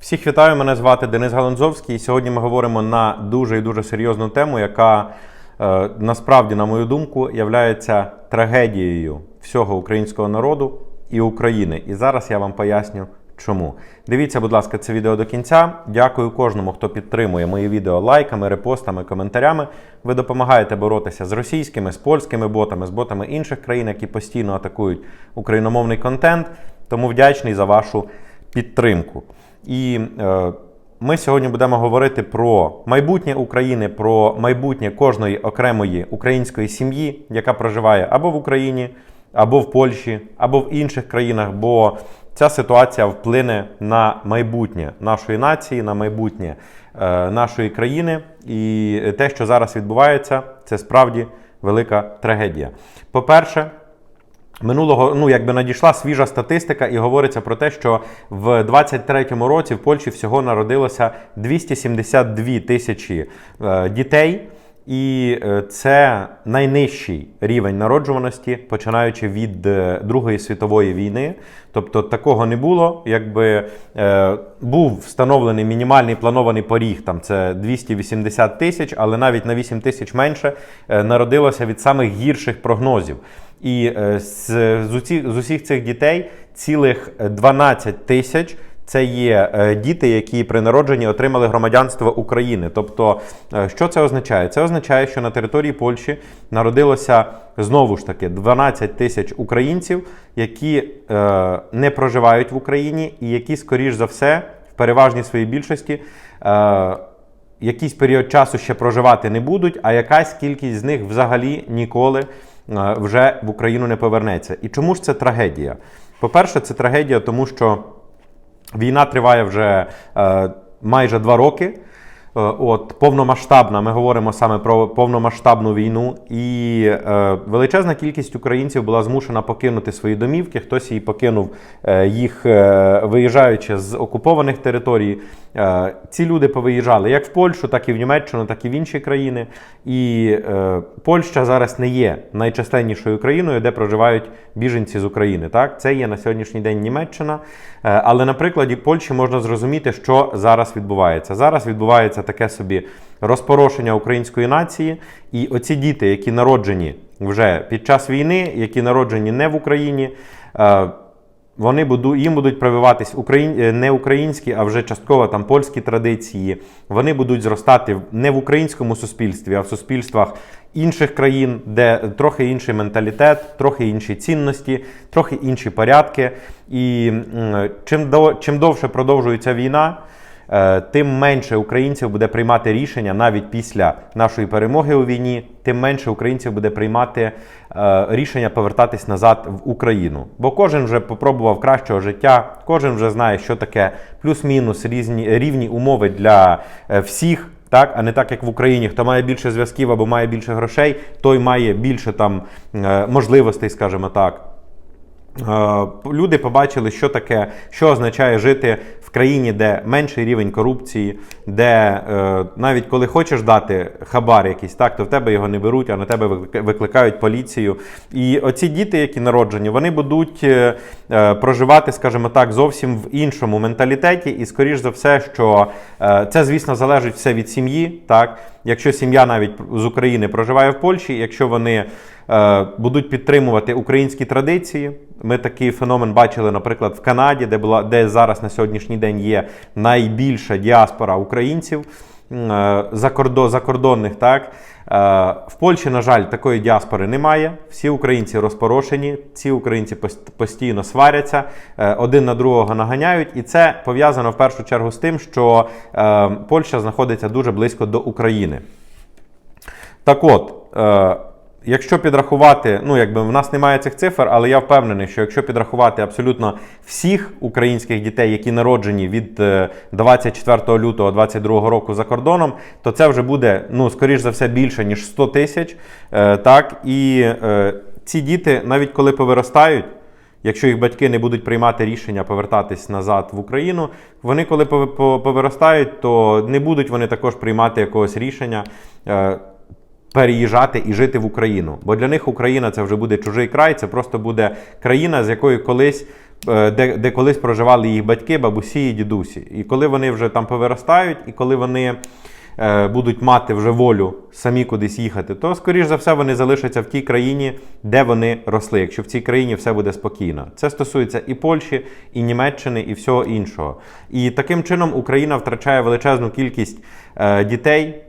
Всіх вітаю, мене звати Денис Галанзовський. І сьогодні ми говоримо на дуже і дуже серйозну тему, яка е, насправді, на мою думку, є трагедією всього українського народу і України. І зараз я вам поясню, чому. Дивіться, будь ласка, це відео до кінця. Дякую кожному, хто підтримує мої відео лайками, репостами, коментарями. Ви допомагаєте боротися з російськими, з польськими ботами, з ботами інших країн, які постійно атакують україномовний контент. Тому вдячний за вашу підтримку. І е, ми сьогодні будемо говорити про майбутнє України, про майбутнє кожної окремої української сім'ї, яка проживає або в Україні, або в Польщі, або в інших країнах. Бо ця ситуація вплине на майбутнє нашої нації, на майбутнє е, нашої країни. І те, що зараз відбувається, це справді велика трагедія. По-перше, Минулого ну якби надійшла свіжа статистика, і говориться про те, що в 23-му році в Польщі всього народилося 272 тисячі е, дітей, і е, це найнижчий рівень народжуваності, починаючи від е, Другої світової війни. Тобто такого не було. Якби е, був встановлений мінімальний планований поріг, там це 280 тисяч, але навіть на 8 тисяч менше е, народилося від самих гірших прогнозів. І е, з, з, усіх, з усіх цих дітей цілих 12 тисяч. Це є е, діти, які при народженні отримали громадянство України. Тобто, е, що це означає? Це означає, що на території Польщі народилося знову ж таки 12 тисяч українців, які е, не проживають в Україні, і які, скоріш за все, в переважній своїй більшості. Е, Якийсь період часу ще проживати не будуть, а якась кількість з них взагалі ніколи е, вже в Україну не повернеться. І чому ж це трагедія? По-перше, це трагедія, тому що війна триває вже е, майже два роки. Е, От повномасштабна, ми говоримо саме про повномасштабну війну, і е, величезна кількість українців була змушена покинути свої домівки. Хтось її покинув е, їх, е, виїжджаючи з окупованих територій. Е, ці люди повиїжджали як в Польщу, так і в Німеччину, так і в інші країни. І е, Польща зараз не є найчисленнішою країною, де проживають біженці з України. Так, це є на сьогоднішній день Німеччина. Е, але на прикладі Польщі можна зрозуміти, що зараз відбувається. Зараз відбувається таке собі розпорошення української нації, і оці діти, які народжені вже під час війни, які народжені не в Україні. Е, вони буду, їм будуть прививатись україн, е, не українські, а вже частково там польські традиції. Вони будуть зростати не в українському суспільстві, а в суспільствах інших країн, де трохи інший менталітет, трохи інші цінності, трохи інші порядки. І чим, до, чим довше продовжується війна, е, тим менше українців буде приймати рішення навіть після нашої перемоги у війні, тим менше українців буде приймати е, рішення повертатись назад в Україну. Бо кожен вже попробував кращого життя, кожен вже знає, що таке плюс-мінус різні рівні умови для е, всіх. Так, а не так, як в Україні, хто має більше зв'язків або має більше грошей, той має більше там е, можливостей, скажімо так. Е, Люди побачили, що таке, що означає жити в країні, де менший рівень корупції, де е, навіть коли хочеш дати хабар якийсь, так, то в тебе його не беруть, а на тебе викликають поліцію. І оці діти, які народжені, вони будуть е, проживати, скажімо так, зовсім в іншому менталітеті. І скоріш за все, що це, звісно, залежить все від сім'ї. Так, якщо сім'я навіть з України проживає в Польщі, якщо вони будуть підтримувати українські традиції. Ми такий феномен бачили, наприклад, в Канаді, де була де зараз на сьогоднішній день є найбільша діаспора українців е, закордо- закордонних. Так Е, в Польщі, на жаль, такої діаспори немає. Всі українці розпорошені, ці українці постійно сваряться, е, один на другого наганяють, і це пов'язано в першу чергу з тим, що е, Польща знаходиться дуже близько до України. Так от, е, якщо підрахувати, ну якби в нас немає цих цифр, але я впевнений, що якщо підрахувати абсолютно всіх українських дітей, які народжені від е, 24 лютого 2022 року за кордоном, то це вже буде, ну, скоріш за все, більше, ніж 100 тисяч. Е, так, і е, ці діти, навіть коли повиростають, Якщо їх батьки не будуть приймати рішення повертатись назад в Україну, вони коли по- повиростають, то не будуть вони також приймати якогось рішення. Переїжджати і жити в Україну, бо для них Україна це вже буде чужий край, це просто буде країна, з якої колись е, де, де колись проживали їх батьки, бабусі і дідусі. І коли вони вже там повиростають, і коли вони е, будуть мати вже волю самі кудись їхати, то скоріш за все вони залишаться в тій країні, де вони росли, якщо в цій країні все буде спокійно. Це стосується і Польщі, і Німеччини, і всього іншого. І таким чином Україна втрачає величезну кількість е, дітей.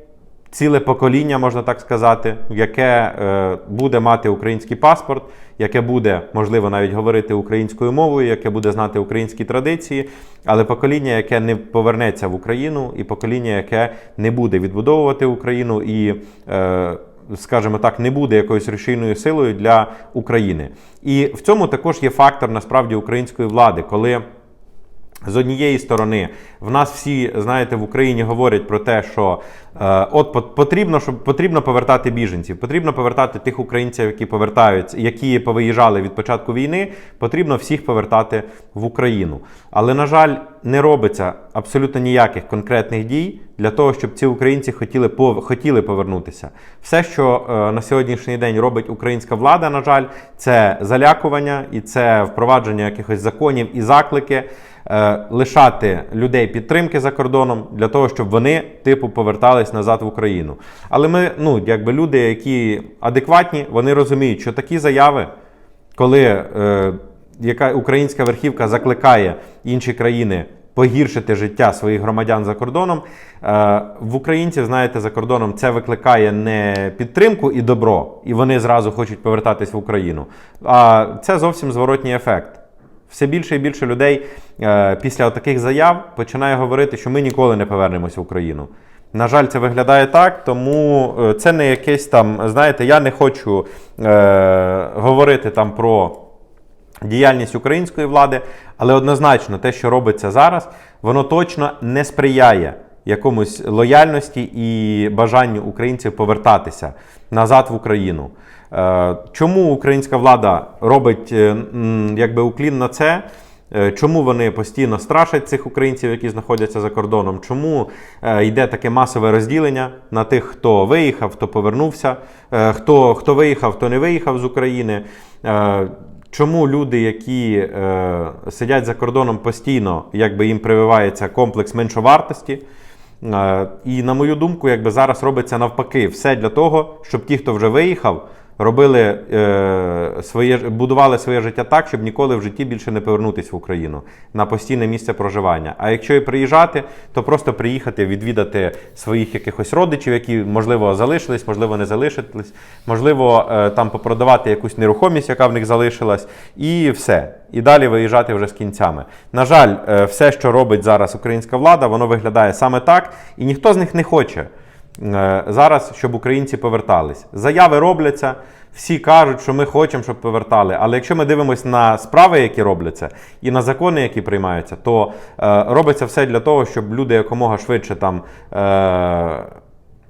Ціле покоління, можна так сказати, яке е, буде мати український паспорт, яке буде, можливо, навіть говорити українською мовою, яке буде знати українські традиції, але покоління, яке не повернеться в Україну, і покоління, яке не буде відбудовувати Україну і, е, скажімо так, не буде якоюсь рушійною силою для України. І в цьому також є фактор насправді української влади, коли. З однієї сторони, в нас всі, знаєте, в Україні говорять про те, що е, от пот- потрібно, щоб потрібно повертати біженців, потрібно повертати тих українців, які повертаються, які повиїжджали від початку війни, потрібно всіх повертати в Україну. Але, на жаль, не робиться абсолютно ніяких конкретних дій для того, щоб ці українці хотіли пов- хотіли повернутися. Все, що е, на сьогоднішній день робить українська влада, на жаль, це залякування і це впровадження якихось законів і заклики лишати людей підтримки за кордоном для того, щоб вони, типу, повертались назад в Україну. Але ми, ну, якби люди, які адекватні, вони розуміють, що такі заяви, коли е, яка українська верхівка закликає інші країни. Погіршити життя своїх громадян за кордоном Е, в українців, знаєте, за кордоном це викликає не підтримку і добро, і вони зразу хочуть повертатись в Україну. А це зовсім зворотній ефект. Все більше і більше людей е, після таких заяв починає говорити, що ми ніколи не повернемося в Україну. На жаль, це виглядає так, тому е, це не якесь там, знаєте, я не хочу е, говорити там про діяльність української влади, але однозначно те, що робиться зараз, воно точно не сприяє якомусь лояльності і бажанню українців повертатися назад в Україну. Е, Чому українська влада робить е, якби уклін на це? Е, Чому вони постійно страшать цих українців, які знаходяться за кордоном? Чому йде таке масове розділення на тих, хто виїхав, хто повернувся, хто, хто виїхав, хто не виїхав з України? Чому люди, які сидять за кордоном постійно, якби їм прививається комплекс меншовартості? Е, і на мою думку, якби зараз робиться навпаки, все для того, щоб ті, хто вже виїхав, робили е, своє будували своє життя так, щоб ніколи в житті більше не повернутися в Україну на постійне місце проживання. А якщо і приїжджати, то просто приїхати відвідати своїх якихось родичів, які можливо залишились, можливо, не залишились, можливо, е, там попродавати якусь нерухомість, яка в них залишилась, і все. І далі виїжджати вже з кінцями. На жаль, е, все, що робить зараз українська влада, воно виглядає саме так, і ніхто з них не хоче зараз, щоб українці повертались. Заяви робляться, всі кажуть, що ми хочемо, щоб повертали. Але якщо ми дивимося на справи, які робляться, і на закони, які приймаються, то е, робиться все для того, щоб люди якомога швидше там е,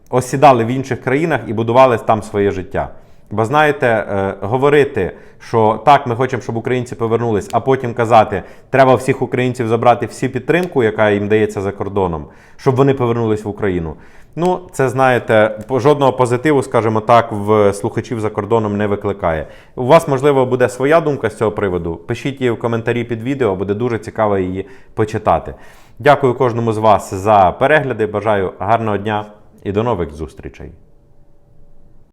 осідали в інших країнах і будували там своє життя. Бо знаєте, е, говорити, що так, ми хочемо, щоб українці повернулись, а потім казати, треба всіх українців забрати всі підтримку, яка їм дається за кордоном, щоб вони повернулись в Україну. Ну, це знаєте, жодного позитиву, скажімо так, в слухачів за кордоном не викликає. У вас, можливо, буде своя думка з цього приводу. Пишіть її в коментарі під відео, буде дуже цікаво її почитати. Дякую кожному з вас за перегляди. Бажаю гарного дня і до нових зустрічей.